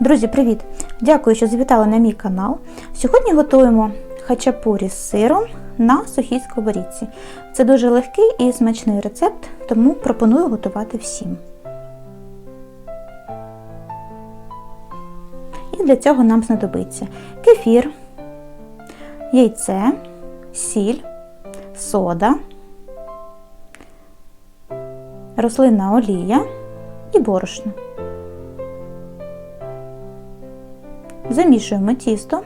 Друзі, привіт! Дякую, що завітали на мій канал. Сьогодні готуємо хачапурі з сиром на сухій сковорідці. Це дуже легкий і смачний рецепт, тому пропоную готувати всім. І для цього нам знадобиться кефір, яйце, сіль, сода, рослинна олія і борошно. Замішуємо тісто.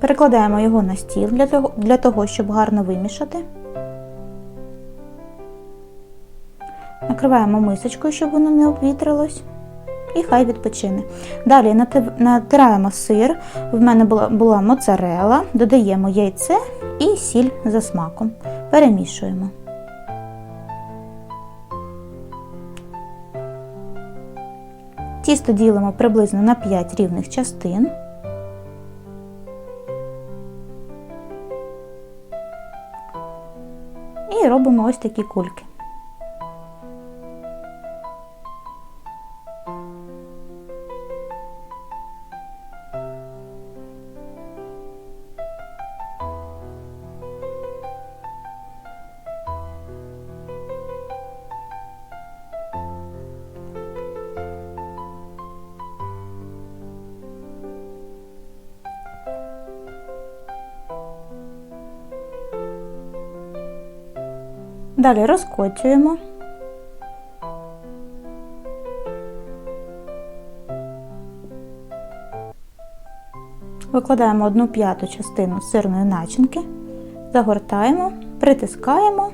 Перекладаємо його на стіл для того, для того, щоб гарно вимішати. Накриваємо мисочкою, щоб воно не обвітрилось. І хай відпочине. Далі натираємо сир. В мене була була моцарела, додаємо яйце і сіль за смаком. Перемішуємо. Тісто ділимо приблизно на 5 рівних частин. І робимо ось такі кульки. Далі розкочуємо. Викладаємо одну п'яту частину сирної начинки, загортаємо, притискаємо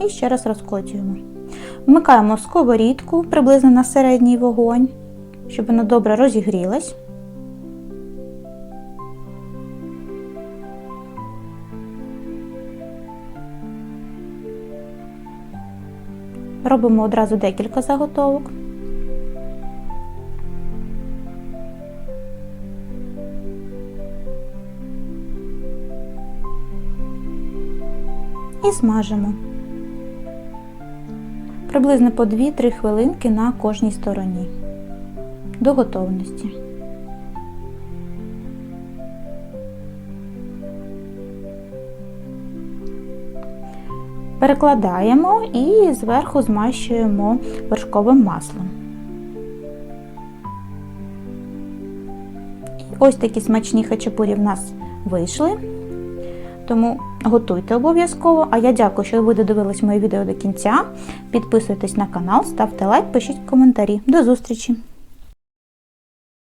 і ще раз розкочуємо. Вмикаємо сковорідку приблизно на середній вогонь, щоб вона добре розігрілась. Робимо одразу декілька заготовок. І смажимо. Приблизно по 2-3 хвилинки на кожній стороні. До готовності. Перекладаємо і зверху змащуємо вершковим маслом. Ось такі смачні хачапурі в нас вийшли. Тому готуйте обов'язково. А я дякую, що ви додивились моє відео до кінця. Підписуйтесь на канал, ставте лайк, пишіть коментарі. До зустрічі!